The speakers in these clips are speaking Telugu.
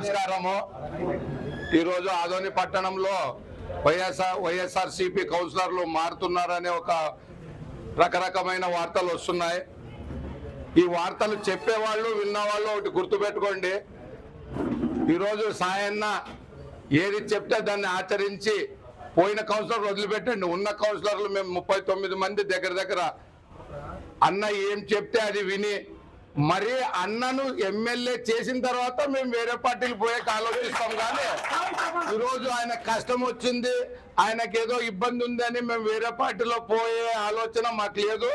నమస్కారము ఈరోజు ఆదోని పట్టణంలో వైఎస్ఆర్ వైఎస్ఆర్ సిపి కౌన్సిలర్లు మారుతున్నారనే ఒక రకరకమైన వార్తలు వస్తున్నాయి. ఈ వార్తలు చెప్పేవాళ్ళు విన్నవాళ్ళు ఒకటి గుర్తుపెట్టుకోండి. ఈరోజు సాయన్న ఏది చెప్తే దాన్ని ఆచరించి పోయిన కౌన్సిలర్ వదిలిపెట్టండి. ఉన్న కౌన్సిలర్లు మేము ముప్పై తొమ్మిది మంది దగ్గర దగ్గర అన్న ఏం చెప్తే అది విని మరి అన్నను ఎమ్మెల్యే చేసిన తర్వాత మేము వేరే పార్టీలు పోయే ఆలోచిస్తాం కానీ ఈరోజు ఆయన కష్టం వచ్చింది. ఆయనకి ఏదో ఇబ్బంది ఉంది అని మేము వేరే పార్టీలో పోయే ఆలోచన మాకు లేదు.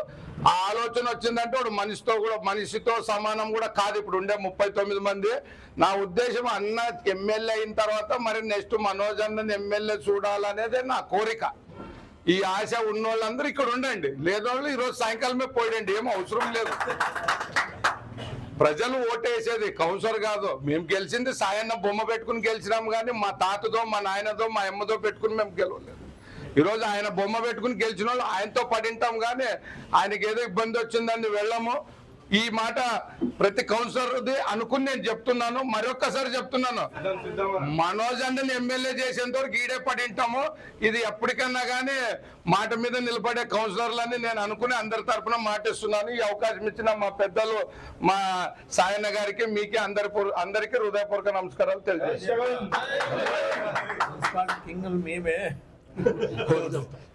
ఆ ఆలోచన వచ్చిందంటే వాడు మనిషితో కూడా మనిషితో సమానం కూడా కాదు. ఇప్పుడు ఉండే ముప్పై తొమ్మిది మంది. నా ఉద్దేశం అన్న ఎమ్మెల్యే అయిన తర్వాత మరి నెక్స్ట్ మనోజ్ అన్నని ఎమ్మెల్యే చూడాలనేదే నా కోరిక. ఈ ఆశ ఉన్న వాళ్ళందరూ ఇక్కడ ఉండండి. లేదోళ్ళు ఈరోజు సాయంకాలమే పోయండి ఏం అవసరం లేదు. ప్రజలు ఓటేసేది కౌన్సిలర్ కాదు. మేము గెలిచింది సాయన్న బొమ్మ పెట్టుకుని గెలిచినాము కానీ మా తాతతో మా నాయనతో మా అమ్మతో పెట్టుకుని మేము గెలవలేదు. ఈరోజు ఆయన బొమ్మ పెట్టుకుని గెలిచిన వాళ్ళు ఆయనతో పడింటాం కానీ ఆయనకి ఏదో ఇబ్బంది వచ్చిందని వెళ్ళము. ఈ మాట ప్రతి కౌన్సిలర్ది అనుకుని నేను చెప్తున్నాను మరొక్కసారి చెప్తున్నాను. మనోజ్ అన్నని ఎమ్మెల్యే చేసేంత వరకు ఈడే పడింటాము ఇది ఎప్పటికన్నా కానీ మాట మీద నిలబడే కౌన్సిలర్లని నేను అనుకుని అందరి తరపున మాటిస్తున్నాను. ఈ అవకాశం ఇచ్చిన మా పెద్దలు మా సాయన్న గారికి మీకే అందరి అందరికీ హృదయపూర్వక నమస్కారాలు తెలియజేస్తాను మేమే.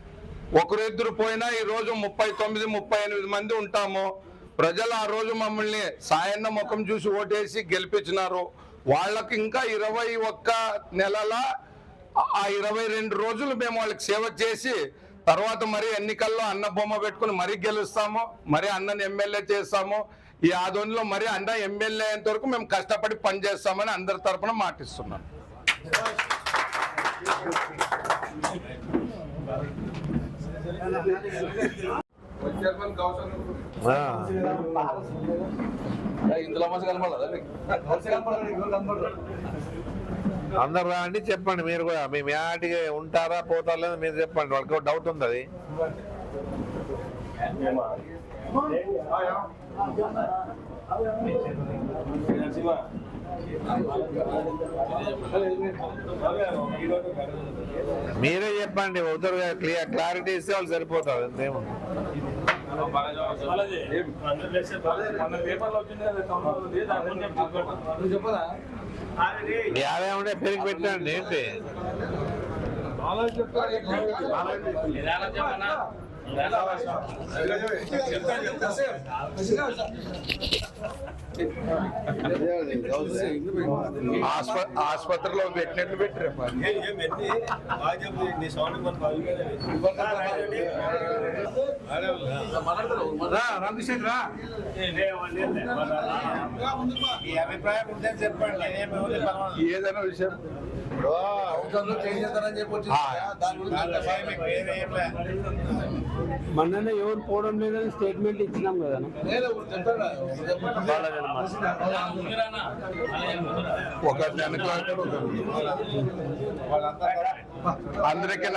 ఒకరిద్దరు పోయినా ఈ రోజు ముప్పై తొమ్మిది ముప్పై ఎనిమిది మంది ఉంటాము. ప్రజలు ఆ రోజు మమ్మల్ని సాయన్న ముఖం చూసి ఓటేసి గెలిపించినారు. వాళ్ళకి ఇంకా ఇరవై ఒక్క నెలల ఆ ఇరవై రెండు రోజులు మేము వాళ్ళకి సేవ చేసి తర్వాత మరి ఎన్నికల్లో అన్న బొమ్మ పెట్టుకుని మరీ గెలుస్తాము మరి అన్నని ఎమ్మెల్యే చేస్తాము. ఈ ఆదోనిలో మరి అన్న ఎమ్మెల్యే అయ్యేంత వరకు మేము కష్టపడి పనిచేస్తామని అందరి తరఫున మాటిస్తున్నాం. ఇందులో మధ్య అందరు రాండి చెప్పండి మీరు కూడా. మీ మ్యాటిగా ఉంటారా పోతారా లేదా మీరు చెప్పండి. వాళ్ళకి డౌట్ ఉంది అది మీరే చెప్పండి ఉదరుగా క్లియర్ క్లారిటీ ఇస్తే వాళ్ళు సరిపోతారు అంతేముంది యాభై ఉంటే పెరిగి పెట్టండి ఏంటి? ఆసుపత్రిలో పెట్టినట్లు పెట్టారు రామకృష్ణ అభిప్రాయం చెప్పండి. ఏదైనా విషయం. ఇప్పుడు. మొన్ననే ఎవరు పోవడం లేదని స్టేట్మెంట్ ఇచ్చినాం కదా. ఒకరిని అనుకోవాలి అందరికీ